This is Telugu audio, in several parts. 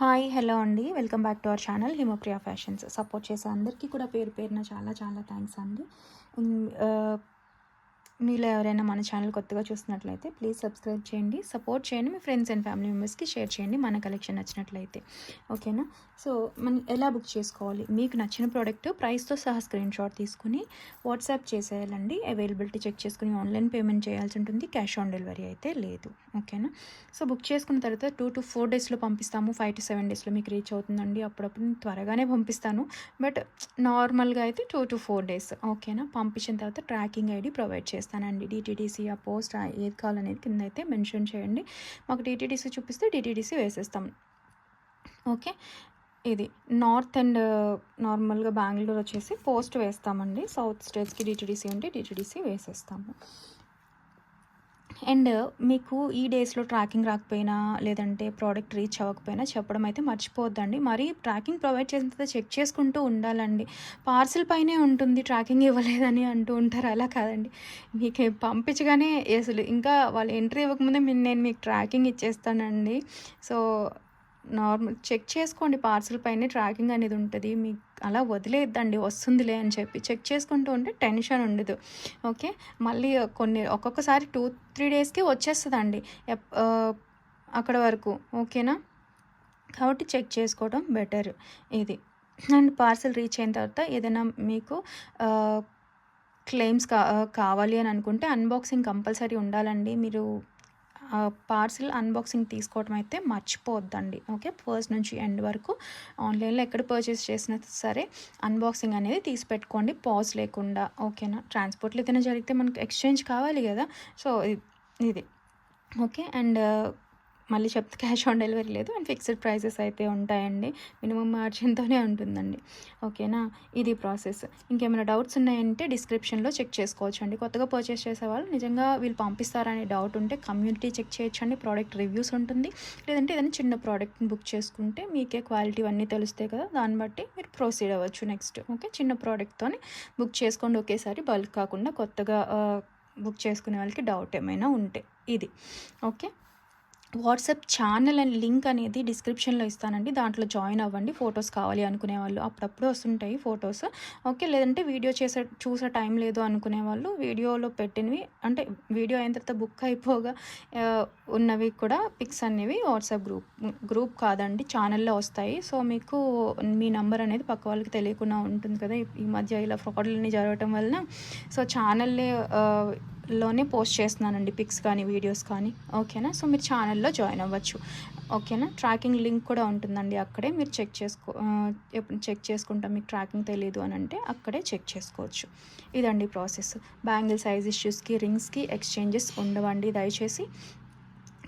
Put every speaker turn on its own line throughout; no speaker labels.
హాయ్ హలో అండి. Welcome back to our channel Himopriya fashions. Support చేసే అందరికీ కూడా పేరు పేరున చాలా చాలా థ్యాంక్స్ అండి. మీలో ఎవరైనా మన ఛానల్ కొత్తగా చూసినట్లయితే ప్లీజ్ సబ్స్క్రైబ్ చేయండి. సపోర్ట్ చేయండి. మీ ఫ్రెండ్స్ అండ్ ఫ్యామిలీ మెంబర్స్కి షేర్ చేయండి మన కలెక్షన్ నచ్చినట్లయితే. ఓకేనా? సో మనం ఎలా బుక్ చేసుకోవాలి? మీకు నచ్చిన ప్రోడక్ట్ ప్రైస్తో సహా స్క్రీన్ షాట్ తీసుకుని వాట్సాప్ చేసేయాలండి. అవైలబిలిటీ చెక్ చేసుకుని ఆన్లైన్ పేమెంట్ చేయాల్సి ఉంటుంది. క్యాష్ ఆన్ డెలివరీ అయితే లేదు. ఓకేనా? సో బుక్ చేసుకున్న తర్వాత టూ టు ఫోర్ డేస్లో పంపిస్తాము. ఫైవ్ టు సెవెన్ డేస్లో మీకు రీచ్ అవుతుందండి. అప్పుడప్పుడు నేను త్వరగానే పంపిస్తాను. బట్ నార్మల్గా అయితే టూ టు ఫోర్ డేస్. ఓకేనా? పంపించిన తర్వాత ట్రాకింగ్ ఐడి ప్రొవైడ్ చేస్తాను. చూపిస్తానండి. డిటీడీసీ ఆ పోస్ట్ ఏది కావాలనేది కింద అయితే మెన్షన్ చేయండి. మాకు డిటీడీసీ చూపిస్తే డిటీడీసీ వేసేస్తాం. ఓకే? ఇది నార్త్ అండ్ నార్మల్గా బెంగళూరు వచ్చేసి పోస్ట్ వేస్తామండి. సౌత్ స్టేట్స్కి డిటీడీసీ ఉంటే డిటీడీసీ వేసేస్తాము. అండ్ మీకు ఈ డేస్లో ట్రాకింగ్ రాకపోయినా లేదంటే ప్రోడక్ట్ రీచ్ అవ్వకపోయినా చెప్పడం అయితే మర్చిపోవద్దండి. మరి ట్రాకింగ్ ప్రొవైడ్ చేసిన తర్వాత చెక్ చేసుకుంటూ ఉండాలండి. పార్సిల్ పైనే ఉంటుంది ట్రాకింగ్ ఇవ్వలేదని అంటూ ఉంటారు. అలా కాదండి. మీకు పంపించగానే అసలు ఇంకా వాళ్ళు ఎంట్రీ ఇవ్వకముందే నేను మీకు ట్రాకింగ్ ఇచ్చేస్తానండి. సో నార్మల్ చెక్ చేసుకోండి పార్సల్ పైన ట్రాకింగ్ అనేది ఉంటుంది. మీకు అలా వదిలేద్దండి వస్తుందిలే అని చెప్పి చెక్ చేసుకుంటూ ఉంటే టెన్షన్ ఉండదు. ఓకే? మళ్ళీ కొన్ని ఒక్కొక్కసారి టూ త్రీ డేస్కి వచ్చేస్తుందండి. ఎప్- అక్కడ వరకు. ఓకేనా? కాబట్టి చెక్ చేసుకోవడం బెటర్. ఇది. అండ్ పార్సల్ రీచ్ అయిన తర్వాత ఏదైనా మీకు క్లెయిమ్స్ కా కావాలి అని అనుకుంటే అన్బాక్సింగ్ కంపల్సరీ ఉండాలండి. మీరు పార్సిల్ అన్బాక్సింగ్ తీసుకోవడం అయితే మర్చిపోవద్దండి. ఓకే ఫస్ట్ నుంచి ఎండ్ వరకు ఆన్లైన్లో ఎక్కడ పర్చేస్ చేసినా సరే అన్బాక్సింగ్ అనేది తీసి పెట్టుకోండి పాజ్ లేకుండా. ఓకేనా? ట్రాన్స్పోర్ట్లో ఏదైనా జరిగితే మనకు ఎక్స్చేంజ్ కావాలి కదా. సో ఇది. ఓకే అండ్ మళ్ళీ చెప్తే క్యాష్ ఆన్ డెలివరీ లేదు అండ్ ఫిక్స్డ్ ప్రైసెస్ అయితే ఉంటాయండి. మినిమం మార్జిన్తోనే ఉంటుందండి. ఓకేనా? ఇది ప్రాసెస్. ఇంకేమైనా డౌట్స్ ఉన్నాయంటే డిస్క్రిప్షన్లో చెక్ చేసుకోవచ్చు అండి కొత్తగా పర్చేస్ చేసే వాళ్ళు నిజంగా వీళ్ళు పంపిస్తారనే డౌట్ ఉంటే కమ్యూనిటీ చెక్ చేయొచ్చండి. ప్రోడక్ట్ రివ్యూస్ ఉంటుంది. లేదంటే ఏదైనా చిన్న ప్రోడక్ట్ని బుక్ చేసుకుంటే మీకే క్వాలిటీ అన్నీ తెలుస్తాయి కదా దాన్ని బట్టి మీరు ప్రొసీడ్ అవ్వచ్చు నెక్స్ట్. ఓకే? చిన్న ప్రోడక్ట్తోని బుక్ చేసుకోండి. ఒకేసారి బల్క్ కాకుండా కొత్తగా బుక్ చేసుకునే వాళ్ళకి డౌట్ ఏమైనా ఉంటే. ఇది. Okay? WhatsApp channel and link అనేది డిస్క్రిప్షన్లో ఇస్తానండి. దాంట్లో జాయిన్ అవ్వండి. ఫొటోస్ కావాలి అనుకునే వాళ్ళు అప్పుడప్పుడు వస్తుంటాయి ఫొటోస్. ఓకే లేదంటే వీడియో చేసే చూసే టైం లేదు అనుకునే వాళ్ళు వీడియోలో పెట్టినవి అంటే వీడియో అయిన తర్వాత బుక్ అయిపోగా ఉన్నవి కూడా పిక్స్ అనేవి వాట్సాప్ గ్రూప్ గ్రూప్ కాదండి ఛానల్లో వస్తాయి. సో మీకు మీ నంబర్ అనేది పక్క వాళ్ళకి తెలియకుండా ఉంటుంది కదా. ఈ- ఈ మధ్య ఇలా ఫ్రాడ్లన్నీ జరగటం వలన. సో ఛానల్లే లోనే పోస్ట్ చేస్తున్నానండి పిక్స్ కానీ వీడియోస్ కానీ. ఓకేనా? సో మీరు ఛానల్లో జాయిన్ అవ్వచ్చు. ఓకేనా? ట్రాకింగ్ లింక్ కూడా ఉంటుందండి అక్కడే. మీరు చెక్ చేసుకో ఎప్పుడు చెక్ చేసుకుంటాం. మీకు ట్రాకింగ్ తెలియదు అని అంటే అక్కడే చెక్ చేసుకోవచ్చు. ఇదండి ప్రాసెస్. బ్యాంగిల్ సైజ్ ఇష్యూస్కి రింగ్స్కి ఎక్స్చేంజెస్ ఉండవండి. దయచేసి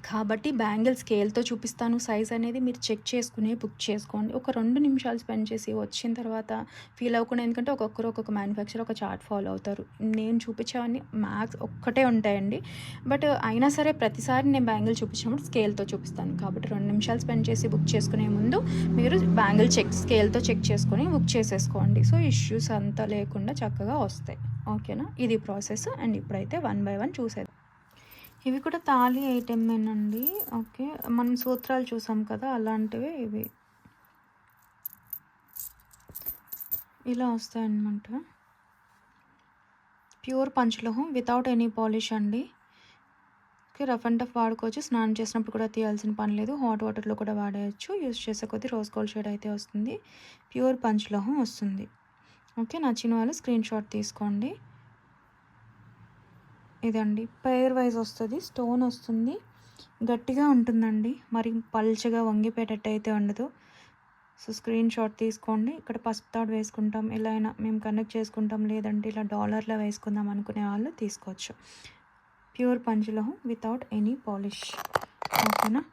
కాబట్టి బ్యాంగిల్ స్కేల్తో చూపిస్తాను. సైజ్ అనేది మీరు చెక్ చేసుకుని బుక్ చేసుకోండి. ఒక రెండు నిమిషాలు స్పెండ్ చేసి వచ్చిన తర్వాత ఫీల్ అవ్వకుండా ఎందుకంటే ఒక్కొక్కరు ఒక్కొక్క మ్యానుఫ్యాక్చర్ ఒక చార్ట్ ఫాలో అవుతారు. నేను చూపించేవన్నీ మ్యాక్స్ ఒక్కటే ఉంటాయండి. బట్ అయినా సరే ప్రతిసారి నేను బ్యాంగిల్ చూపించినప్పుడు స్కేల్తో చూపిస్తాను. కాబట్టి రెండు నిమిషాలు స్పెండ్ చేసి బుక్ చేసుకునే ముందు మీరు బ్యాంగిల్ చెక్ స్కేల్తో చెక్ చేసుకొని బుక్ చేసేసుకోండి. సో ఇష్యూస్ అంతా లేకుండా చక్కగా వస్తాయి. ఓకేనా? ఇది ప్రాసెస్. అండ్ ఇప్పుడైతే వన్ బై వన్ చూసేది ఇవి కూడా తాళి ఐటెమేనండి. ఓకే. మనం సూత్రాలు చూసాం కదా అలాంటివే ఇవి. ఇలా వస్తాయన్నమాట. ప్యూర్ పంచలోహం వితౌట్ ఎనీ పాలిష్ అండి. ఓకే రఫ్ అండ్ టఫ్ వాడుకోవచ్చు. స్నానం చేసినప్పుడు కూడా తీయాల్సిన పని లేదు. హాట్ వాటర్లో కూడా వాడేయచ్చు. యూజ్ చేసే కొద్దీ రోజ్ గోల్డ్ షేడ్ అయితే వస్తుంది. ప్యూర్ పంచలోహం వస్తుంది. ఓకే నచ్చిన వాళ్ళు స్క్రీన్ షాట్ తీసుకోండి. ఇదండి. పేర్ వైజ్ వస్తుంది. స్టోన్ వస్తుంది. గట్టిగా ఉంటుందండి. మరి పల్చగా వంగిపోయేటట్టు అయితే ఉండదు. సో స్క్రీన్ షాట్ తీసుకోండి. ఇక్కడ పసుపు తాడు వేసుకుంటాం. ఎలా అయినా మేము కనెక్ట్ చేసుకుంటాం. లేదంటే ఇలా డాలర్లో వేసుకుందాం అనుకునే వాళ్ళు తీసుకోవచ్చు. ప్యూర్ పంచులోహం వితౌట్ ఎనీ పాలిష్. ఓకేనా?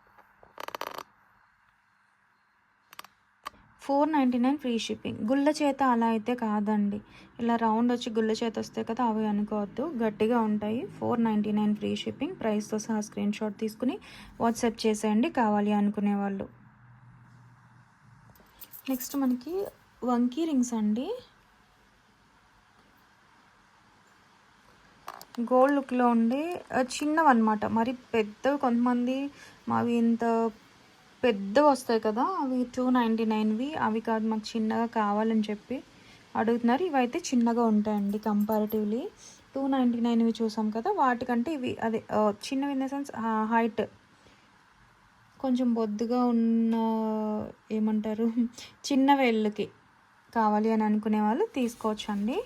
Four ninety nine free shipping. గుళ్ళ చేత అలా అయితే కాదండి. ఇలా రౌండ్ వచ్చి గుళ్ళ చేత వస్తాయి కదా అవి అనుకోవద్దు. గట్టిగా ఉంటాయి. Four ninety nine free shipping. ప్రైస్తో సహా స్క్రీన్ షాట్ తీసుకుని వాట్సాప్ చేసేయండి కావాలి అనుకునే వాళ్ళు. నెక్స్ట్ మనకి వంకీ రింగ్స్ అండి. గోల్డ్ లుక్లో ఉండే చిన్నవి అనమాట మరి పెద్దవి కొంతమంది మావి ఇంత పెద్దవి వస్తాయి కదా అవి టూ నైంటీ నైన్వి అవి కాదు మాకు చిన్నగా కావాలని చెప్పి అడుగుతున్నారు. ఇవి అయితే చిన్నగా ఉంటాయండి కంపారిటివ్లీ టూ నైంటీ నైన్వి చూసాం కదా వాటికంటే ఇవి అదే చిన్నవి ఇన్ ద సెన్స్ హైట్ కొంచెం బొద్దుగా ఉన్న ఏమంటారు చిన్న వేళ్ళకి కావాలి అని అనుకునే వాళ్ళు తీసుకోవచ్చండి.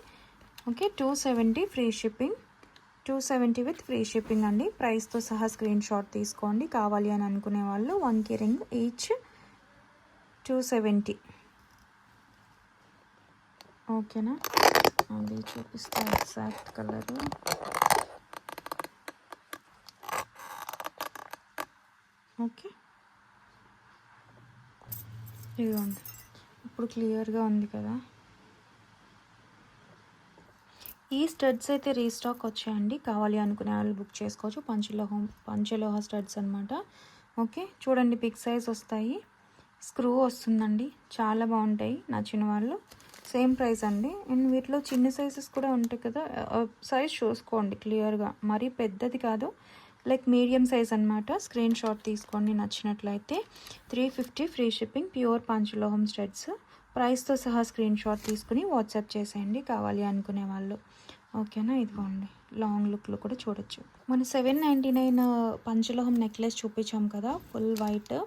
Okay two seventy free shipping two seventy with free shipping అండి. ప్రైస్తో సహా స్క్రీన్ షాట్ తీసుకోండి. కావాలి అని అనుకునే వాళ్ళు వన్ కే రింగ్ ఈచ్ టూ సెవెంటీ. ఓకేనా? అది చూపిస్తా ఎగ్జాక్ట్ కలరు. ఓకే. ఇదిగోండి. ఇప్పుడు క్లియర్గా ఉంది కదా. ఈ స్టడ్స్ అయితే రీస్టాక్ వచ్చాయండి. కావాలి అనుకునే వాళ్ళు బుక్ చేసుకోవచ్చు. పంచలోహం పంచలోహ స్టడ్స్ అనమాట ఓకే చూడండి బిగ్ సైజ్ వస్తాయి. స్క్రూ వస్తుందండి. చాలా బాగుంటాయి నచ్చిన వాళ్ళు. సేమ్ ప్రైస్ అండి. అండ్ వీటిలో చిన్న సైజెస్ కూడా ఉంటాయి కదా. సైజ్ చూసుకోండి క్లియర్గా. మరీ పెద్దది కాదు. లైక్ మీడియం సైజ్ అనమాట స్క్రీన్ షాట్ తీసుకోండి నచ్చినట్లయితే. Three fifty free shipping pure పంచలోహం studs. ప్రైస్తో సహా స్క్రీన్ షాట్ తీసుకుని వాట్సాప్ చేసేయండి కావాలి అనుకునే వాళ్ళు. ఓకేనా? ఇదిగోండి. లాంగ్ లుక్లో కూడా చూడొచ్చు. మన సెవెన్ నైంటీ నైన్ పంచలోహం నెక్లెస్ చూపించాం కదా ఫుల్ వైట్.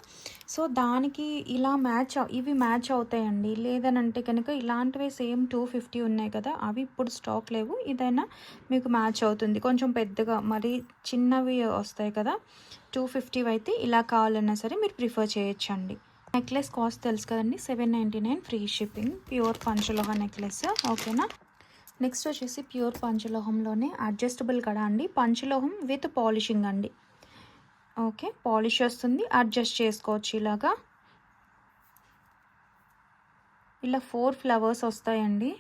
సో దానికి ఇలా మ్యాచ్ ఇవి మ్యాచ్ అవుతాయండి. లేదనంటే కనుక ఇలాంటివి సేమ్ టూ ఫిఫ్టీ ఉన్నాయి కదా అవి ఇప్పుడు స్టాక్ లేవు. ఇదైనా మీకు మ్యాచ్ అవుతుంది. కొంచెం పెద్దగా మరి చిన్నవి వస్తాయి కదా టూ ఫిఫ్టీ అయితే ఇలా కావాలన్నా సరే మీరు ప్రిఫర్ చేయొచ్చండి. నెక్లెస్ కాస్ట్ తెలుసు కదండి seven ninety nine free shipping pure పంచలోహ necklace ఓకేనా? నెక్స్ట్ వచ్చేసి ప్యూర్ పంచలోహంలోనే అడ్జస్టబుల్ కడా అండి పంచలోహం విత్ పాలిషింగ్ అండి. ఓకే పాలిష్ వస్తుంది అడ్జస్ట్ చేసుకోవచ్చు ఇలాగా. ఇలా ఫోర్ ఫ్లవర్స్ వస్తాయండి.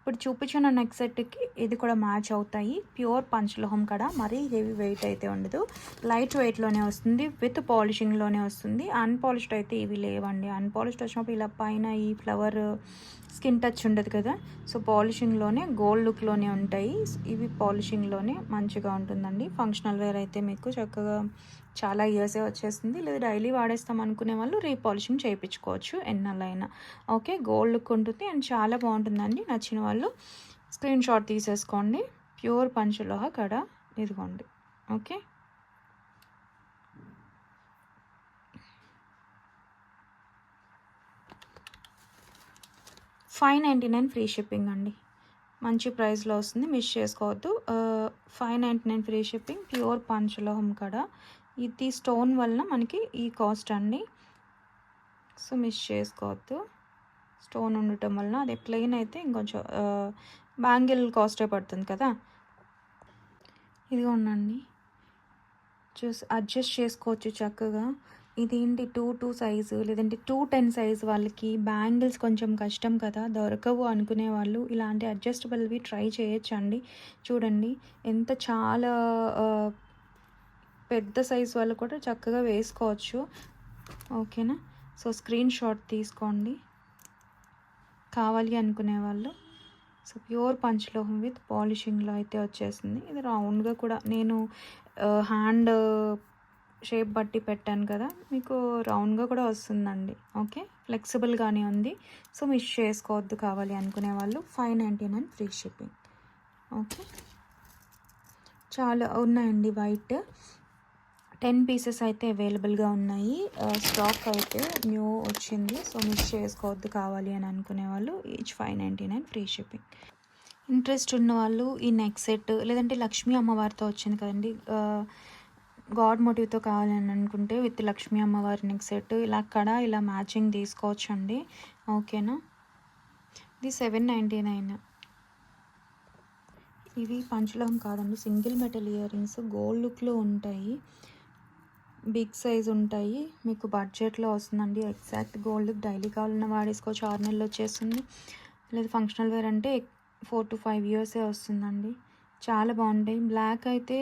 ఇప్పుడు చూపించిన నెక్ సెట్కి ఇది కూడా మ్యాచ్ అవుతాయి. ప్యూర్ పంచలోహం కడ. మరీ హెవీ వెయిట్ అయితే ఉండదు. లైట్ వెయిట్లోనే వస్తుంది. విత్ పాలిషింగ్లోనే వస్తుంది. అన్పాలిష్డ్ అయితే ఇవి లేవండి. అన్పాలిష్డ్ వచ్చినప్పుడు ఇలా పైన ఈ ఫ్లవర్ స్కిన్ టచ్ ఉండదు కదా. సో పాలిషింగ్లోనే గోల్డ్ లుక్లోనే ఉంటాయి. ఇవి పాలిషింగ్లోనే మంచిగా ఉంటుందండి. ఫంక్షనల్ వేర్ అయితే మీకు చక్కగా చాలా ఇయర్సే వచ్చేస్తుంది. లేదా డైలీ వాడేస్తాం అనుకునే వాళ్ళు రీపాలిషింగ్ చేయించుకోవచ్చు ఎన్నలైనా ఓకే గోల్డ్ లుక్ ఉంటుంది. అండ్ చాలా బాగుంటుందండి. నచ్చిన వాళ్ళు. స్క్రీన్ షాట్ తీసేసుకోండి. ప్యూర్ పంచలోహ కడ ఇదిగోండి. Okay five ninety nine free shipping అండి. మంచి ప్రైస్లో వస్తుంది. మిస్ చేసుకోవద్దు. Five ninety nine free shipping pure పంచలోహం కడ. ఇది స్టోన్ వలన మనకి ఈ కాస్ట్ అండి. సో మిస్ చేసుకోవద్దు. స్టోన్ ఉండటం వలన అదే ప్లెయిన్ అయితే ఇంకొంచెం బ్యాంగిల్ కాస్టే పడుతుంది కదా. ఇదిగో ఉండండి. చూసి అడ్జస్ట్ చేసుకోవచ్చు చక్కగా. ఇదేంటి టూ టూ సైజు? లేదంటే టూ టెన్ సైజ్ వాళ్ళకి బ్యాంగిల్స్ కొంచెం కష్టం కదా దొరకవు అనుకునే వాళ్ళు ఇలాంటి అడ్జస్టబుల్వి ట్రై చేయొచ్చండి. చూడండి ఎంత చాలా పెద్ద సైజ్ వాళ్ళు కూడా చక్కగా వేసుకోవచ్చు. ఓకేనా? సో స్క్రీన్ షాట్ తీసుకోండి. కావాలి అనుకునే వాళ్ళు సో ప్యూర్ పంచలోహం విత్ పాలిషింగ్లో అయితే వచ్చేసింది. ఇది రౌండ్గా కూడా నేను హ్యాండ్ షేప్ బట్టి పెట్టాను కదా మీకు రౌండ్గా కూడా వస్తుందండి. ఓకే? ఫ్లెక్సిబుల్గానే ఉంది. సో మిస్ చేసుకోవద్దు కావాలి అనుకునే వాళ్ళు five ninety nine free shipping. Okay? చాలా ఉన్నాయండి వైట్. టెన్ పీసెస్ అయితే అవైలబుల్గా ఉన్నాయి. స్టాక్ అయితే న్యూ వచ్చింది. సో మిస్ చేసుకోవద్దు కావాలి అని అనుకునే వాళ్ళు each five ninety nine free shipping. Interest ఉన్న వాళ్ళు ఈ నెక్ సెట్ లేదంటే లక్ష్మీ అమ్మవారితో వచ్చింది కదండి. గాడ్ మోటివ్తో కావాలని అనుకుంటే విత్ లక్ష్మీ అమ్మవారి నెక్ సెట్ ఇలా కడ ఇలా మ్యాచింగ్ తీసుకోవచ్చు అండి ఓకేనా? ఇది సెవెన్ నైంటీ నైన్. ఇవి పంచలోహం కాదండి. Single metal ear rings gold లుక్లో ఉంటాయి. బిగ్ సైజ్ ఉంటాయి. మీకు బడ్జెట్లో వస్తుందండి. ఎగ్జాక్ట్ గోల్డ్ డైలీ కావాలన్న వాడేసుకోవచ్చు. ఆరు నెలలు వచ్చేస్తుంది. లేదు ఫంక్షనల్ వేర్ అంటే ఫోర్ టు ఫైవ్ ఇయర్సే వస్తుందండి. చాలా బాగుంటాయి. బ్లాక్ అయితే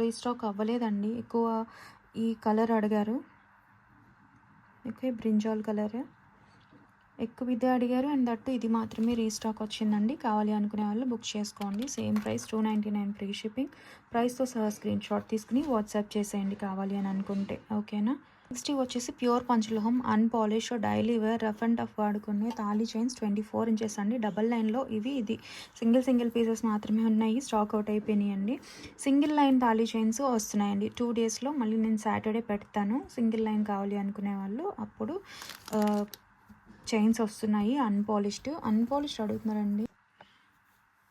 రీస్టాక్ అవ్వలేదండి. ఎక్కువ ఈ కలర్ అడిగారు. Okay brinjal colour. ఎక్కువ ఇదే అడిగారు. అండ్ దట్ ఇది మాత్రమే రీస్టాక్ వచ్చిందండి. కావాలి అనుకునే వాళ్ళు బుక్ చేసుకోండి. Same price two ninety nine free shipping. ప్రైస్తో సహా స్క్రీన్ షాట్ తీసుకుని వాట్సాప్ చేసేయండి కావాలి అని అనుకుంటే. ఓకేనా? నెక్స్ట్ వచ్చేసి pure పంచలోహం unpolish daily wear rough and tough వాడుకునే thali chains twenty four inches అండి. డబల్ లైన్లో ఇవి ఇది. సింగిల్ సింగిల్ పీసెస్ మాత్రమే ఉన్నాయి. స్టాక్ అవుట్ అయిపోయినాయి అండి సింగిల్ లైన్ తాళీ చైన్స్ వస్తున్నాయండి. టూ డేస్లో మళ్ళీ నేను సాటర్డే పెడతాను. సింగిల్ లైన్ కావాలి అనుకునే వాళ్ళు అప్పుడు చైన్స్ వస్తున్నాయి అన్పాలిష్డ్ అన్పాలిష్డ్ అడుగుతున్నారండి.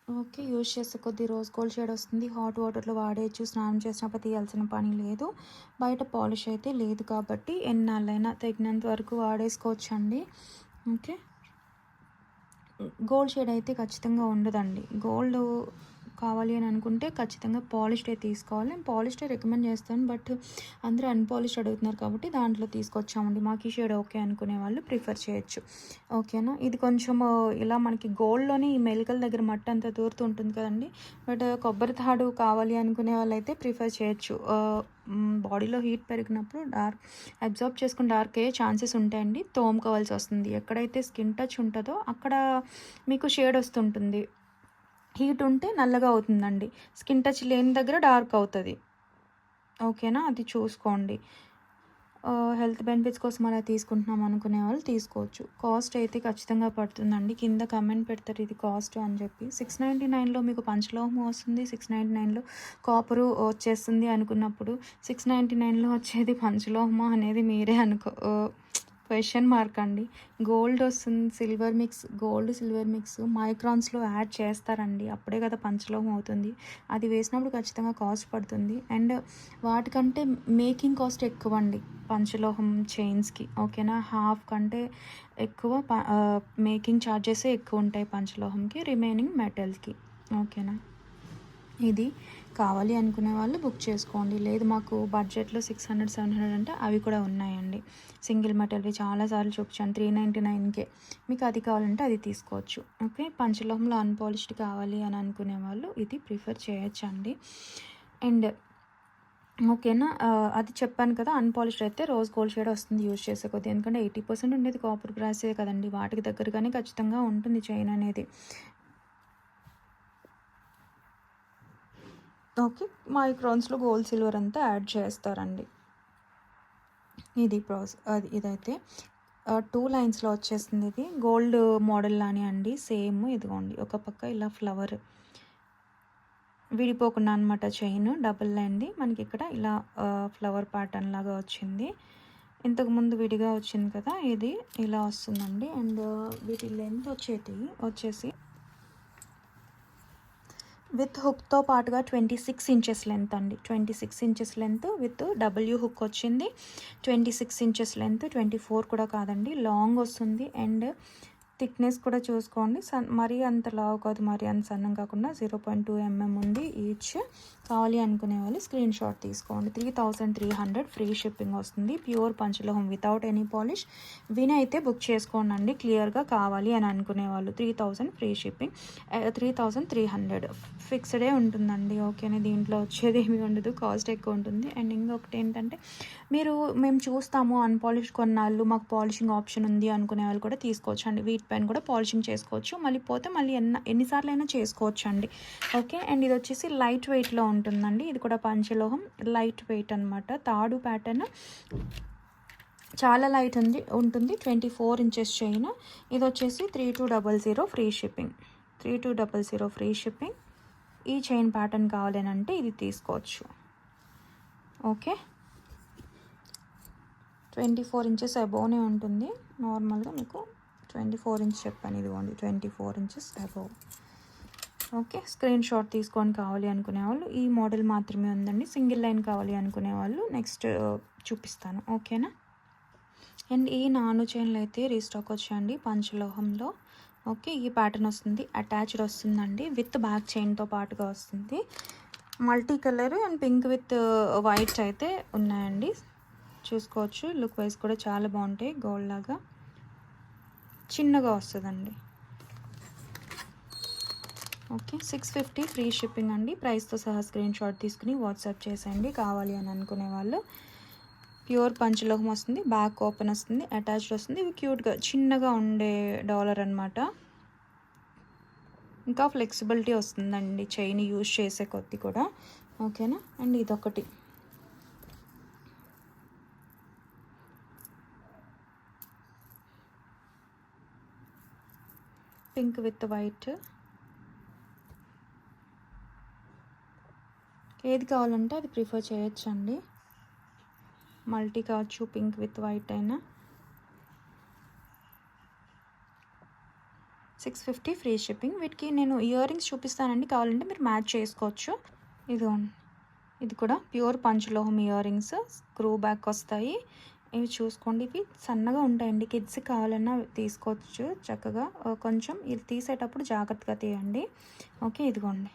ఓకే యూజ్ చేస్తే కొద్ది రోజ్ గోల్డ్ షేడ్ వస్తుంది. హాట్ వాటర్లో వాడేయచ్చు స్నానం చేసినప్పుడు తీయాల్సిన పని లేదు. బయట పాలిష్ అయితే లేదు కాబట్టి ఎన్నాళ్ళైనా తగినంత వరకు వాడేసుకోవచ్చు అండి ఓకే. గోల్డ్ షేడ్ అయితే ఖచ్చితంగా ఉండదండి. గోల్డ్ కావాలి అని అనుకుంటే ఖచ్చితంగా పాలిష్డే తీసుకోవాలి. నేను పాలిష్డే రికమెండ్ చేస్తాను. బట్ అందరూ అన్పాలిష్డ్ అడుగుతున్నారు కాబట్టి దాంట్లో తీసుకొచ్చామండి. మాకు ఈ షేడ్ ఓకే అనుకునే వాళ్ళు ప్రిఫర్ చేయొచ్చు. ఓకేనా? ఇది కొంచెం ఇలా మనకి గోల్డ్లోని ఈ మెలికల దగ్గర మట్టి అంతా దూరుతూ ఉంటుంది కదండి. బట్ కొబ్బరి తాడు కావాలి అనుకునే వాళ్ళైతే ప్రిఫర్ చేయొచ్చు. బాడీలో హీట్ పెరిగినప్పుడు డార్క్ అబ్జర్వ్ చేసుకుని డార్క్ అయ్యే ఛాన్సెస్ ఉంటాయండి. తోముకోవాల్సి వస్తుంది. ఎక్కడైతే స్కిన్ టచ్ ఉంటుందో అక్కడ మీకు షేడ్ వస్తుంటుంది. హీట్ ఉంటే నల్లగా అవుతుందండి. స్కిన్ టచ్ లేని దగ్గర డార్క్ అవుతుంది. ఓకేనా? అది చూసుకోండి. హెల్త్ బెనిఫిట్స్ కోసం అలా తీసుకుంటున్నాం అనుకునే వాళ్ళు తీసుకోవచ్చు. కాస్ట్ అయితే ఖచ్చితంగా పడుతుందండి. కింద కమెంట్ పెడతారు ఇది కాస్ట్ అని చెప్పి. సిక్స్ నైంటీ నైన్లో మీకు పంచలోహం వస్తుంది. సిక్స్ నైంటీ నైన్లో కాపరు వచ్చేస్తుంది అనుకున్నప్పుడు సిక్స్ నైంటీ నైన్లో వచ్చేది పంచలోహమా అనేది మీరే అనుకో క్వశ్చన్ మార్క్ అండి. గోల్డ్ వస్తుంది silver mix gold silver mix మైక్రాన్స్లో add చేస్తారండి. అప్పుడే కదా పంచలోహం అవుతుంది. అది వేసినప్పుడు ఖచ్చితంగా కాస్ట్ పడుతుంది. అండ్ వాటికంటే మేకింగ్ కాస్ట్ ఎక్కువ అండి పంచలోహం చైన్స్కి ఓకేనా హాఫ్ కంటే ఎక్కువ మేకింగ్ ఛార్జెస్ ఎక్కువ ఉంటాయి పంచలోహంకి రిమైనింగ్ మెటల్స్కి ఓకేనా ఇది కావాలి అనుకునే వాళ్ళు బుక్ చేసుకోండి. లేదు మాకు బడ్జెట్లో సిక్స్ హండ్రెడ్ సెవెన్ హండ్రెడ్ అంటే అవి కూడా ఉన్నాయండి. సింగిల్ మెటల్వి చాలాసార్లు చూపించాను. త్రీ నైంటీ నైన్కే మీకు అది కావాలంటే అది తీసుకోవచ్చు. ఓకే పంచలోహంలో అన్పాలిష్డ్ కావాలి అని అనుకునే వాళ్ళు ఇది ప్రిఫర్ చేయొచ్చు అండి అండ్ ఓకేనా అది చెప్పాను కదా అన్పాలిష్డ్ అయితే రోజ్ గోల్డ్ షేడ్ వస్తుంది యూజ్ చేసే కొద్ది. ఎందుకంటే ఎయిటీ పర్సెంట్ ఉండేది కాపర్ బ్రాసే కదండి. వాటికి దగ్గరగానే ఖచ్చితంగా ఉంటుంది చైన్ అనేది. ఓకే. మైక్రాన్స్లో గోల్డ్ సిల్వర్ అంతా యాడ్ చేస్తారండి. ఇది ప్రాస్ అది ఇదైతే. టూ లైన్స్లో వచ్చేసింది ఇది. గోల్డ్ మోడల్ లానే అండి. సేమ్ ఇదిగోండి. ఒక పక్క ఇలా ఫ్లవర్ విడిపోకుండా అనమాట చైన్. డబుల్ లైన్ది. మనకి ఇక్కడ ఇలా ఫ్లవర్ ప్యాటర్న్ లాగా వచ్చింది. ఇంతకుముందు విడిగా వచ్చింది కదా ఇది. ఇలా వస్తుందండి. అండ్ వీటి లెంత్ వచ్చేది వచ్చేసి విత్ హుక్తో పాటుగా ట్వంటీ సిక్స్ ఇంచెస్ లెంత్ అండి. Twenty six inches length with W hook వచ్చింది. Twenty six inches length twenty four కూడా కాదండి. లాంగ్ వస్తుంది అండ్ థిక్నెస్ కూడా చూసుకోండి. సన్ మరీ అంత లావు కాదు. మరీ అంత సన్నం కాకుండా జీరో పాయింట్ టూ ఎంఎం ఉంది ఈచ్. కావాలి అనుకునే వాళ్ళు స్క్రీన్ షాట్ తీసుకోండి. Three thousand three hundred free shipping వస్తుంది. ప్యూర్ పంచలోహం వితౌట్ ఎనీ పాలిష్. విని అయితే బుక్ చేసుకోండి అండి క్లియర్గా కావాలి అని అనుకునే వాళ్ళు three thousand free shipping three thousand three hundred. ఫిక్స్డే ఉంటుందండి. ఓకేనే దీంట్లో వచ్చేది ఏమి ఉండదు. కాస్ట్ ఎక్కువ ఉంటుంది. అండ్ ఇంకొకటి ఏంటంటే మీరు మేము చూస్తాము అన్పాలిష్ కొన్నాళ్ళు మాకు పాలిషింగ్ ఆప్షన్ ఉంది అనుకునే వాళ్ళు కూడా తీసుకోవచ్చు అండి వీటిపైన కూడా పాలిషింగ్ చేసుకోవచ్చు. మళ్ళీ పోతే మళ్ళీ ఎన్న ఎన్నిసార్లు అయినా చేసుకోవచ్చు అండి ఓకే అండ్ ఇది వచ్చేసి లైట్ వెయిట్లో ఉంటుందండి. ఇది కూడా పంచలోహం లైట్ వెయిట్ అనమాట తాడు ప్యాటర్న్. చాలా లైట్ ఉంది ఉంటుంది. Twenty four inches chain. ఇది వచ్చేసి three two double zero free shipping. Three two double zero free shipping. ఈ చైన్ ప్యాటర్న్ కావాలని అంటే ఇది తీసుకోవచ్చు. ఓకే? ట్వంటీ ఫోర్ ఇంచెస్ అబోవ్నే ఉంటుంది. నార్మల్గా మీకు ట్వంటీ ఫోర్ ఇంచ్ చెప్పాను. ఇదిగోండి twenty four inches above. Okay screenshot తీసుకొని కావాలి అనుకునే వాళ్ళు. ఈ మోడల్ మాత్రమే ఉందండి. సింగిల్ లైన్ కావాలి అనుకునే వాళ్ళు. నెక్స్ట్ చూపిస్తాను. ఓకేనా? అండ్ ఈ నాను చైన్లు అయితే రీస్టాక్ వచ్చాయండి పంచలోహంలో. ఓకే ఈ ప్యాటర్న్ వస్తుంది. అటాచ్డ్ వస్తుందండి. విత్ బ్యాక్ చైన్తో పాటుగా వస్తుంది. Multi colour and pink with white అయితే ఉన్నాయండి. చూసుకోవచ్చు. లుక్ వైజ్ కూడా చాలా బాగుంటాయి. గోల్డ్ లాగా. చిన్నగా వస్తుందండి. Okay. Six fifty free shipping అండి. ప్రైస్తో సహా స్క్రీన్ షాట్ తీసుకుని వాట్సాప్ చేసేయండి. కావాలి అని అనుకునే వాళ్ళు. ప్యూర్ పంచలోహం వస్తుంది. బ్యాక్ ఓపెన్ వస్తుంది. అటాచ్డ్ వస్తుంది. ఇవి క్యూట్గా చిన్నగా ఉండే డాలర్ అనమాట ఇంకా ఫ్లెక్సిబిలిటీ వస్తుందండి. చైన్ యూజ్ చేసే కొద్ది కూడా. ఓకేనా అండ్ ఇదొకటి. పింక్ విత్ వైట్ ఏది కావాలంటే అది ప్రిఫర్ చేయొచ్చండి. మల్టీ కావచ్చు పింక్ విత్ వైట్ అయినా. Six fifty free shipping. వీటికి నేను ఇయర్ రింగ్స్ చూపిస్తానండి. కావాలంటే మీరు మ్యాచ్ చేసుకోవచ్చు. ఇదిగోండి. ఇది కూడా ప్యూర్ పంచలోహం ఇయర్ రింగ్స్. స్క్రూ బ్యాక్ వస్తాయి. ఇవి చూసుకోండి. ఇవి సన్నగా ఉంటాయండి. కిడ్స్ కావాలన్నా తీసుకోవచ్చు చక్కగా. కొంచెం ఇది తీసేటప్పుడు జాగ్రత్తగా తీయండి. ఓకే ఇదిగోండి.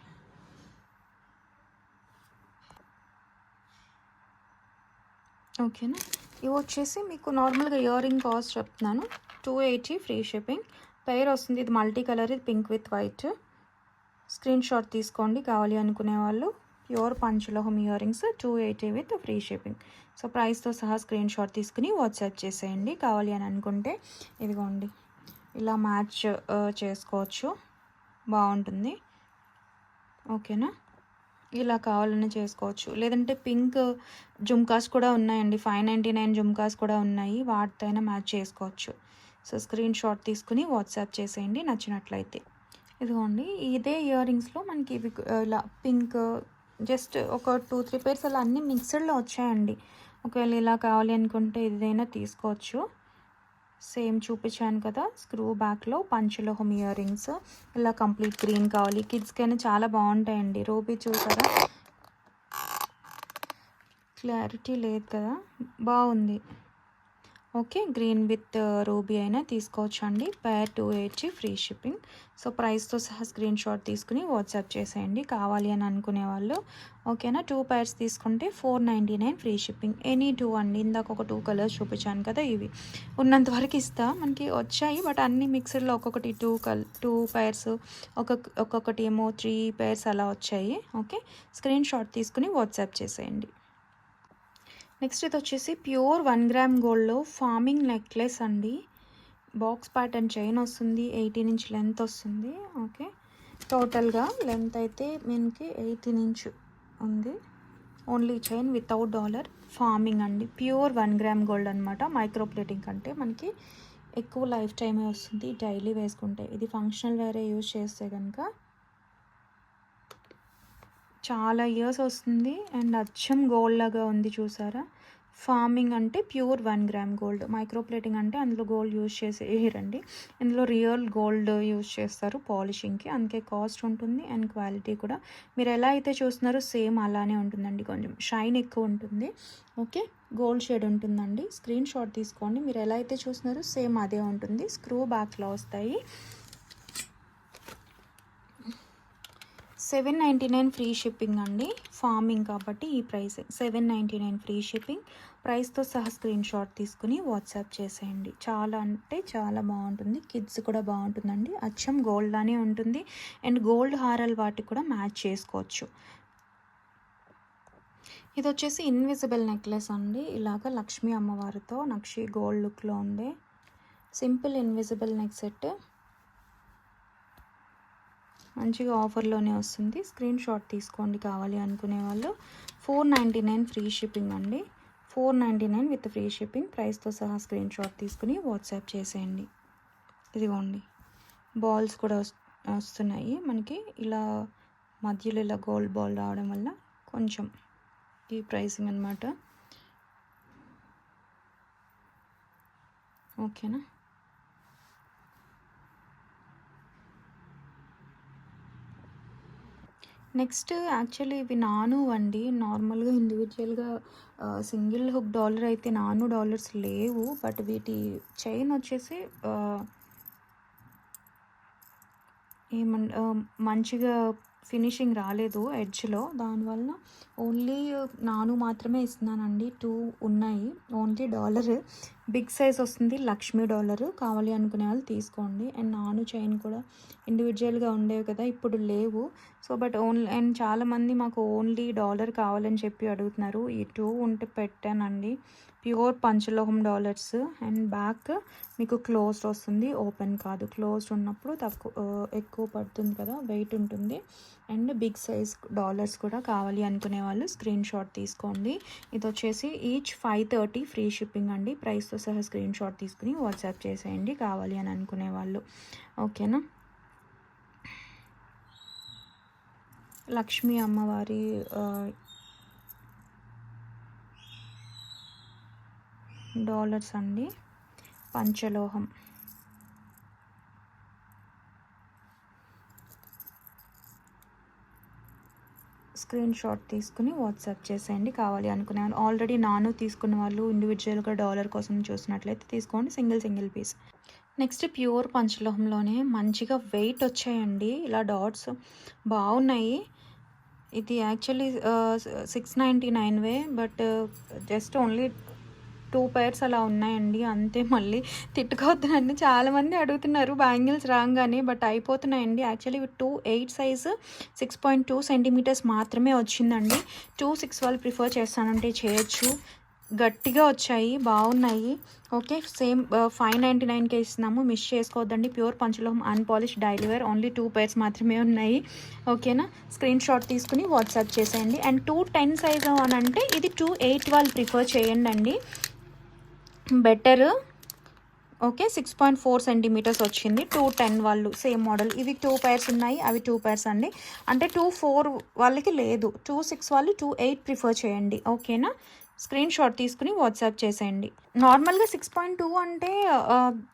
ఓకేనా ఇవి వచ్చేసి మీకు నార్మల్గా ఇయర్ రింగ్ కాస్ట్ చెప్తున్నాను. Two eighty free shipping pair వస్తుంది ఇది మల్టీ కలర్ ఇది pink with white screen shot తీసుకోండి కావాలి అనుకునే వాళ్ళు. Pure పంచలోహం earrings two eighty with free shipping so ప్రైస్తో సహా స్క్రీన్ షాట్ తీసుకుని వాట్సాప్ చేసేయండి. కావాలి అని అనుకుంటే ఇదిగోండి. ఇలా మ్యాచ్ uh, చేసుకోవచ్చు. బాగుంటుంది. ఓకేనా ఇలా కావాలని చేసుకోవచ్చు. లేదంటే పింక్ జుమ్కాస్ కూడా ఉన్నాయండి. ఫైవ్ నైంటీ నైన్ జుమ్కాస్ కూడా ఉన్నాయి. వాటితో అయినా మ్యాచ్ చేసుకోవచ్చు. సో స్క్రీన్ షాట్ తీసుకుని వాట్సాప్ చేసేయండి. నచ్చినట్లయితే. ఇదిగోండి. ఇదే ఇయర్ రింగ్స్లో మనకి ఇవి ఇలా పింక్ జస్ట్ ఒక టూ త్రీ పేర్స్ అలా అన్నీ మిక్స్డ్లో వచ్చాయండి. ఒకవేళ ఇలా కావాలి అనుకుంటే ఏదైనా తీసుకోవచ్చు. సేమ్ చూపించాను కదా స్క్రూ బ్యాక్లో పంచలోహం ఇయర్ రింగ్స్ ఇలా కంప్లీట్ గ్రీన్ కావాలి. కిడ్స్కి అయినా చాలా బాగుంటాయండి. రోబీ చూసారా? క్లారిటీ లేదు కదా. బాగుంది. ఓకే గ్రీన్ విత్ రూబీ అయినా తీసుకోవచ్చండి. Pair two eighty free shipping. So ప్రైస్తో సహా స్క్రీన్ షాట్ తీసుకుని వాట్సాప్ చేసేయండి కావాలి అని అనుకునే వాళ్ళు. ఓకేనా? టూ పైర్స్ తీసుకుంటే four ninety nine free shipping. Any two అండి. ఇందాక ఒక టూ కలర్స్ చూపించాను కదా ఇవి. ఉన్నంత వరకు ఇస్తా. మనకి వచ్చాయి బట్ అన్ని మిక్సర్లో ఒక్కొక్కటి టూ కల్ టూ పైర్స్ ఒక్కొక్క ఒక్కొక్కటి ఏమో త్రీ పైర్స్ అలా వచ్చాయి. ఓకే? స్క్రీన్ షాట్ తీసుకుని వాట్సాప్ చేసేయండి. నెక్స్ట్ ఇది వచ్చేసి ప్యూర్ వన్ గ్రామ్ గోల్డ్లో ఫార్మింగ్ నెక్లెస్ అండి. బాక్స్ ప్యాటర్న్ చైన్ వస్తుంది ఎయిటీన్ ఇంచ్ లెంత్ వస్తుంది. ఓకే. టోటల్గా లెంత్ అయితే మనకి ఎయిటీన్ ఇంచ్ ఉంది. Only chain without dollar forming అండి. ప్యూర్ వన్ గ్రామ్ గోల్డ్ అనమాట మైక్రోప్లేటింగ్ కంటే మనకి ఎక్కువ లైఫ్ టైమే వస్తుంది డైలీ వేసుకుంటే. ఇది ఫంక్షనల్ వేరే యూజ్ చేస్తే కనుక చాలా ఇయర్స్ వస్తుంది. అండ్ అచ్చం గోల్డ్ లాగా ఉంది చూసారా? ఫార్మింగ్ అంటే pure one gram gold. Microplating అంటే అందులో గోల్డ్ యూజ్ చేసే వేయరండి ఇందులో రియల్ గోల్డ్ యూజ్ చేస్తారు పాలిషింగ్కి. అందుకే కాస్ట్ ఉంటుంది అండ్ క్వాలిటీ కూడా. మీరు ఎలా అయితే చూస్తున్నారో సేమ్ అలానే ఉంటుందండి. కొంచెం షైన్ ఎక్కువ ఉంటుంది. ఓకే? గోల్డ్ షేడ్ ఉంటుందండి. స్క్రీన్ షాట్ తీసుకోండి. మీరు ఎలా అయితే చూస్తున్నారో సేమ్ అదే ఉంటుంది. స్క్రూ బ్యాక్లో వస్తాయి. Seven ninety nine free shipping అండి. ఫార్మింగ్ కాబట్టి ఈ price seven ninety nine free shipping. ప్రైస్తో సహా స్క్రీన్ షాట్ తీసుకుని వాట్సాప్ చేసేయండి. చాలా అంటే చాలా బాగుంటుంది. కిడ్స్ కూడా బాగుంటుందండి. అచ్చం గోల్డ్ లానే ఉంటుంది. అండ్ గోల్డ్ హారాలు వాటికి కూడా మ్యాచ్ చేసుకోవచ్చు. ఇది వచ్చేసి ఇన్విజిబుల్ నెక్లెస్ అండి. ఇలాగ లక్ష్మీ అమ్మవారితో నక్షి గోల్డ్ లుక్లో ఉండే. సింపుల్ ఇన్విజిబుల్ నెక్ సెట్ మంచిగా ఆఫర్లోనే వస్తుంది. స్క్రీన్ షాట్ తీసుకోండి కావాలి అనుకునే వాళ్ళు. Four ninety nine free shipping అండి. Four ninety nine with free shipping. ప్రైస్తో సహా స్క్రీన్ షాట్ తీసుకుని వాట్సాప్ చేసేయండి. ఇదిగోండి. బాల్స్ కూడా వస్తున్నాయి. మనకి ఇలా మధ్యలో ఇలా గోల్డ్ బాల్ రావడం వల్ల కొంచెం ఈ ప్రైసింగ్ అనమాట ఓకేనా? నెక్స్ట్ యాక్చువల్లీ ఇవి నాను అండి. నార్మల్గా ఇండివిజువల్గా సింగిల్ హుక్ డాలర్ అయితే నాను డాలర్స్ లేవు. బట్ వీటి చైన్ వచ్చేసి ఆ, ఏమన్ మంచిగా ఫినిషింగ్ రాలేదు ఎడ్జ్లో. దానివల్ల ఓన్లీ నాను మాత్రమే ఇస్తున్నానండి. టూ ఉన్నాయి. Only dollar. బిగ్ సైజ్ వస్తుంది. లక్ష్మీ డాలర్. కావాలి అనుకునే వాళ్ళు తీసుకోండి. అండ్ నాను చైన్ కూడా ఇండివిజువల్గా ఉండేవి కదా ఇప్పుడు లేవు. సో బట్ ఓన్లీ అండ్ చాలామంది మాకు ఓన్లీ డాలర్ కావాలని చెప్పి అడుగుతున్నారు. ఈ టూ ఉంటే పెట్టానండి. ప్యూర్ పంచలోహం డాలర్స్. అండ్ బ్యాక్ మీకు క్లోజ్డ్ వస్తుంది. ఓపెన్ కాదు. క్లోజ్డ్ ఉన్నప్పుడు తక్కువ ఎక్కువ పడుతుంది కదా వెయిట్ ఉంటుంది. అండ్ బిగ్ సైజ్ డాలర్స్ కూడా కావాలి అనుకునే వాళ్ళు స్క్రీన్ షాట్ తీసుకోండి. ఇది వచ్చేసి each five thirty free shipping అండి. ప్రైస్తో సహా స్క్రీన్ షాట్ తీసుకుని వాట్సాప్ చేసేయండి కావాలి అని అనుకునే వాళ్ళు. ఓకేనా? లక్ష్మీ అమ్మవారి డాలర్స్ అండి. పంచలోహం. స్క్రీన్ షాట్ తీసుకుని వాట్సాప్ చేసేయండి. కావాలి అనుకునే ఆల్రెడీ నాను తీసుకున్న వాళ్ళు ఇండివిజువల్గా డాలర్ కోసం చూసినట్లయితే తీసుకోండి. Single single piece. Next pure పంచలోహంలోనే మంచిగా వెయిట్ వచ్చాయండి. ఇలా డాట్స్ బాగున్నాయి. ఇది actually six ninety nine way but just only two pairs అలా ఉన్నాయండి. అంతే మళ్ళీ తిట్టుకోవద్దండి చాలామంది అడుగుతున్నారు బ్యాంగిల్స్ రాగానే but అయిపోతున్నాయండి. Actually two eight size six point two centimetres మాత్రమే వచ్చిందండి. టూ సిక్స్ వాళ్ళు ప్రిఫర్ చేస్తానంటే చేయొచ్చు. గట్టిగా వచ్చాయి బాగున్నాయి. ఓకే సేమ్ ఫైవ్ నైంటీ నైన్కే ఇస్తున్నాము. మిస్ చేసుకోవద్దండి. Pure పంచలోహం unpolish daily wear only two pairs మాత్రమే ఉన్నాయి. ఓకేనా? స్క్రీన్ షాట్ తీసుకుని వాట్సాప్ చేసేయండి. అండ్ టూ టెన్ సైజ్ అని అంటే ఇది టూ ఎయిట్ వాళ్ళు ప్రిఫర్ చేయండి అండి better. Okay six point four centimetres వచ్చింది. టూ టెన్ వాళ్ళు సేమ్ మోడల్ ఇవి టూ పైర్స్ ఉన్నాయి అవి టూ పైర్స్ అండి. అంటే టూ ఫోర్ వాళ్ళకి లేదు. టూ సిక్స్ వాళ్ళు టూ ఎయిట్ ప్రిఫర్ చేయండి. ఓకేనా? స్క్రీన్ షాట్ తీసుకుని వాట్సాప్ చేసేయండి. నార్మల్గా సిక్స్ పాయింట్ టూ అంటే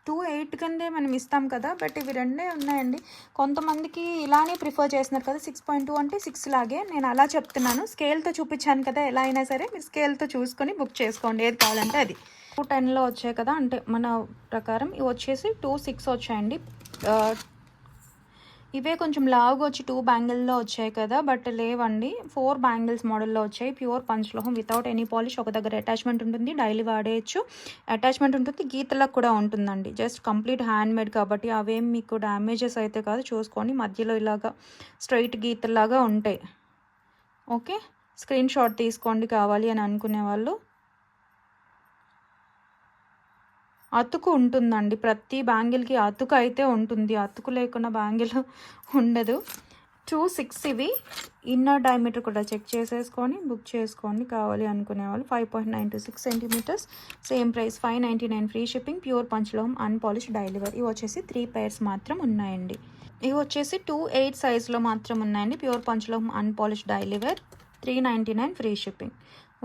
టూ ఎయిట్ కిందే మనం ఇస్తాం కదా బట్ ఇవి రెండే ఉన్నాయండి. కొంతమందికి ఇలానే ప్రిఫర్ చేస్తున్నారు కదా సిక్స్ పాయింట్ టూ అంటే సిక్స్ లాగే. నేను అలా చెప్తున్నాను. స్కేల్తో చూపించాను కదా ఎలా అయినా సరే మీరు స్కేల్తో చూసుకొని బుక్ చేసుకోండి. ఏది కావాలంటే అది. టూ టెన్లో వచ్చాయి కదా అంటే మన ప్రకారం ఇవి వచ్చేసి టూ సిక్స్ వచ్చాయండి. ఇవే కొంచెం లావుగా వచ్చి టూ బ్యాంగిల్లో వచ్చాయి కదా బట్ లేవండి. ఫోర్ బ్యాంగిల్స్ మోడల్లో వచ్చాయి. ప్యూర్ పంచలోహం వితౌట్ ఎనీ పాలిష్ ఒక దగ్గర అటాచ్మెంట్ ఉంటుంది డైలీ వాడేయచ్చు. అటాచ్మెంట్ ఉంటుంది గీతలకు కూడా ఉంటుందండి. జస్ట్ కంప్లీట్ హ్యాండ్ మేడ్ కాబట్టి అవేం మీకు డ్యామేజెస్ అయితే కాదు. చూసుకోండి మధ్యలో ఇలాగా స్ట్రైట్ గీతలాగా ఉంటాయి. ఓకే? స్క్రీన్ షాట్ తీసుకోండి కావాలి అని అనుకునే వాళ్ళు అతుకు ఉంటుందండి. ప్రతి బ్యాంగిల్కి అతుకు అయితే ఉంటుంది. అతుకు లేకుండా బ్యాంగిల్ ఉండదు. టూ సిక్స్ ఇవి ఇన్నర్ డయామీటర్ కూడా చెక్ చేసేసుకొని బుక్ చేసుకోండి కావాలి అనుకునే వాళ్ళు. Five point nine to six centimetres same price five ninety nine free shipping pure పంచలోహం unpolish daily wear. ఇవి వచ్చేసి త్రీ పేర్స్ మాత్రం ఉన్నాయండి. ఇవి వచ్చేసి టూ ఎయిట్ సైజ్లో మాత్రం ఉన్నాయండి. Pure పంచలోహం unpolish daily wear three ninety nine free shipping.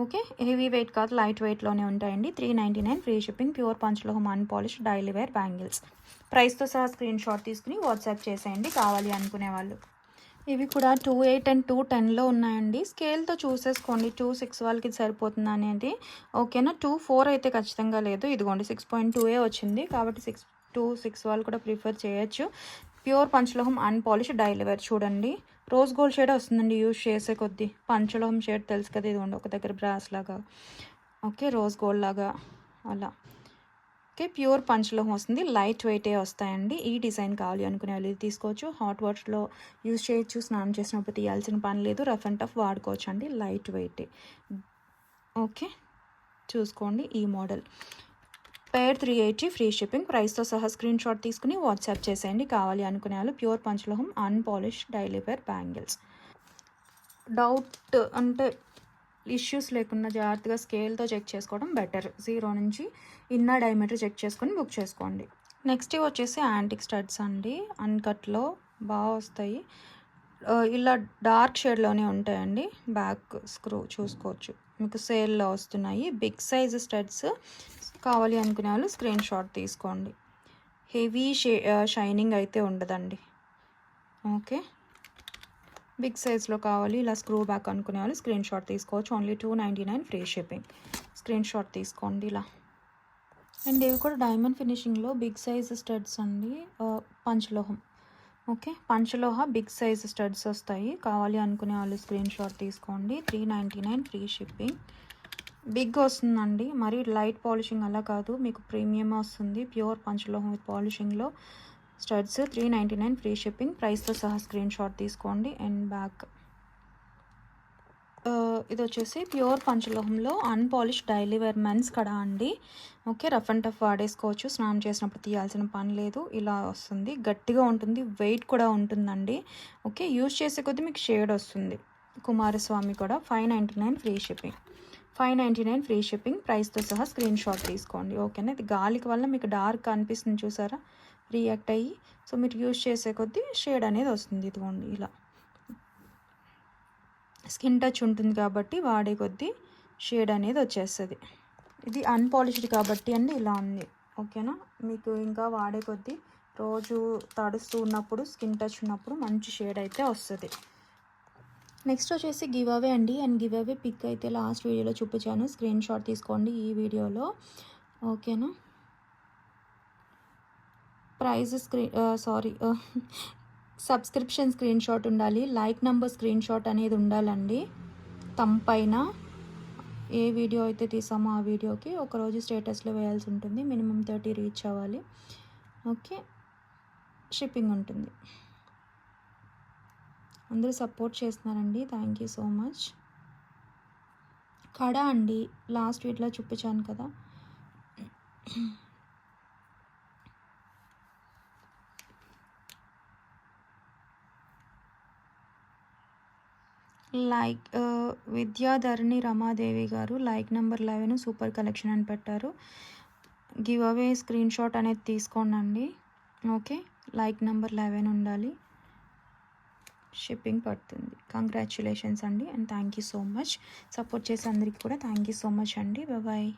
Okay heavy weight కాదు లైట్ వెయిట్లోనే ఉంటాయండి. Three ninety nine free shipping pure పంచలోహం unpolish daily wear bangles. ప్రైస్తో సహా స్క్రీన్ షాట్ తీసుకుని వాట్సాప్ చేసేయండి కావాలి అనుకునే వాళ్ళు. ఇవి కూడా టూ ఎయిట్ అండ్ టూ టెన్లో ఉన్నాయండి. స్కేల్తో చూసేసుకోండి. టూ సిక్స్ వాళ్ళకి సరిపోతుంది అనేది ఓకేనా? టూ ఫోర్ అయితే ఖచ్చితంగా లేదు. ఇదిగోండి సిక్స్ పాయింట్ టూ ఏ వచ్చింది. కాబట్టి సిక్స్ టూ సిక్స్ వాళ్ళు కూడా ప్రిఫర్ చేయొచ్చు. ప్యూర్ పంచలోహం అన్పాలిష్ డైలీ వేర్ చూడండి. రోజ్ గోల్డ్ షేడ్ వస్తుందండి యూజ్ చేసే కొద్దీ. పంచలోహం షేడ్ తెలుసు కదా ఇదిగోండి ఒక దగ్గర బ్రాస్ లాగా. ఓకే రోజ్ గోల్డ్ లాగా అలా. ఓకే ప్యూర్ పంచలోహం వస్తుంది లైట్ వెయిటే వస్తాయండి. ఈ డిజైన్ కావాలి అనుకునే వాళ్ళు ఇది తీసుకోవచ్చు. హాట్ వాటర్లో యూజ్ చేయొచ్చు స్నానం చేసినప్పుడు తీయాల్సిన పని లేదు. రఫ్ అండ్ టఫ్ వాడుకోవచ్చు అండి లైట్ వెయిటే. ఓకే చూసుకోండి ఈ model. Pair three eighty free shipping ప్రైస్తో సహా స్క్రీన్ షాట్ తీసుకుని వాట్సాప్ చేసేయండి. కావాలి అనుకునే వాళ్ళు pure పంచలోహం unpolish daily wear bangles doubt అంటే ఇష్యూస్ లేకుండా జాగ్రత్తగా స్కేల్తో చెక్ చేసుకోవడం బెటర్ జీరో నుంచి ఇన్నర్ డైమీటర్ చెక్ చేసుకొని బుక్ చేసుకోండి. నెక్స్ట్ వచ్చేసి యాంటిక్ స్టడ్స్ అండి. అన్కట్లో బాగా వస్తాయి. Uh, ఇలా డార్క్ షేడ్లోనే ఉంటాయండి. బ్యాక్ స్క్రూ చూసుకోవచ్చు. మీకు సేల్లో వస్తున్నాయి. బిగ్ సైజ్ స్టడ్స్ కావాలి అనుకునే వాళ్ళు స్క్రీన్ షాట్ తీసుకోండి. హెవీ షే షైనింగ్ అయితే ఉండదండి. ఓకే. బిగ్ సైజ్లో కావాలి ఇలా స్క్రూ బ్యాక్ అనుకునే వాళ్ళు స్క్రీన్ షాట్ తీసుకోవచ్చు. Only two ninety nine free shipping. Screen shot తీసుకోండి ఇలా. అండ్ ఇవి కూడా డైమండ్ ఫినిషింగ్లో బిగ్ సైజ్ స్టడ్స్ అండి. పంచలోహం. ఓకే పంచలోహ బిగ్ సైజ్ స్టడ్స్ వస్తాయి. కావాలి అనుకునే వాళ్ళు స్క్రీన్ షాట్ తీసుకోండి. Three ninety nine free shipping. Big వస్తుందండి. మరి లైట్ పాలిషింగ్ అలా కాదు. మీకు ప్రీమియం వస్తుంది. ప్యూర్ పంచలోహం with పాలిషింగ్లో studs three ninety nine free shipping. ప్రైస్తో సహా స్క్రీన్ షాట్ తీసుకోండి. And back. ఇది వచ్చేసి ప్యూర్ పంచలోహంలో అన్పాలిష్ డైలీ వేర్ మెన్స్ కడ అండి. ఓకే రఫ్ అండ్ టఫ్ వాడేసుకోవచ్చు. స్నానం చేసినప్పుడు తీయాల్సిన పని లేదు. ఇలా వస్తుంది. గట్టిగా ఉంటుంది. వెయిట్ కూడా ఉంటుందండి. ఓకే యూజ్ చేసే కొద్దీ మీకు షేడ్ వస్తుంది. కుమారస్వామి కూడా five ninety nine free shipping. Five ninety nine free shipping ప్రైస్తో సహా స్క్రీన్ షాట్ తీసుకోండి. ఓకేనా? ఇది గాలికి వల్ల మీకు డార్క్ అనిపిస్తుంది చూసారా? రియాక్ట్ అయ్యి. సో మీరు యూజ్ చేసే కొద్దీ షేడ్ అనేది వస్తుంది. ఇదిగోండి ఇలా. స్కిన్ టచ్ ఉంటుంది కాబట్టి వాడే కొద్దీ షేడ్ అనేది వచ్చేస్తుంది. ఇది అన్పాలిష్డ్ కాబట్టి అండి ఇలా ఉంది. ఓకేనా? మీకు ఇంకా వాడే కొద్దీ రోజు తడుస్తూ ఉన్నప్పుడు స్కిన్ టచ్ ఉన్నప్పుడు మంచి షేడ్ అయితే వస్తుంది. నెక్స్ట్ వచ్చేసి గివ్ అవే అండి. అండ్ గివ్ అవే పిక్ అయితే లాస్ట్ వీడియోలో చూపించాను. స్క్రీన్ షాట్ తీసుకోండి ఈ వీడియోలో. ఓకేనా? Prize screen sorry subscription screen shot ఉండాలి. లైక్ నెంబర్ స్క్రీన్ షాట్ అనేది ఉండాలండి. తంపైన పైన ఏ వీడియో అయితే తీసామో ఆ వీడియోకి ఒకరోజు స్టేటస్లో వేయాల్సి ఉంటుంది. మినిమం థర్టీ రీచ్ అవ్వాలి. ఓకే. షిప్పింగ్ ఉంటుంది. అందరూ సపోర్ట్ చేస్తున్నారండి. Thank you so much. కడ అండి. లాస్ట్ వీక్లో చూపించాను కదా. Like Vidyadharani Ramadevi garu like number eleven super collection అని పెట్టారు. గివ్ అవే స్క్రీన్ షాట్ అనేది తీసుకోండి ఓకే లైక్ నెంబర్ లెవెన్ ఉండాలి. షిప్పింగ్ పడుతుంది. కంగ్రాచులేషన్స్ అండి and thank you so much. Support చేసే అందరికీ కూడా థ్యాంక్ యూ సో మచ్ అండి. బాయ్.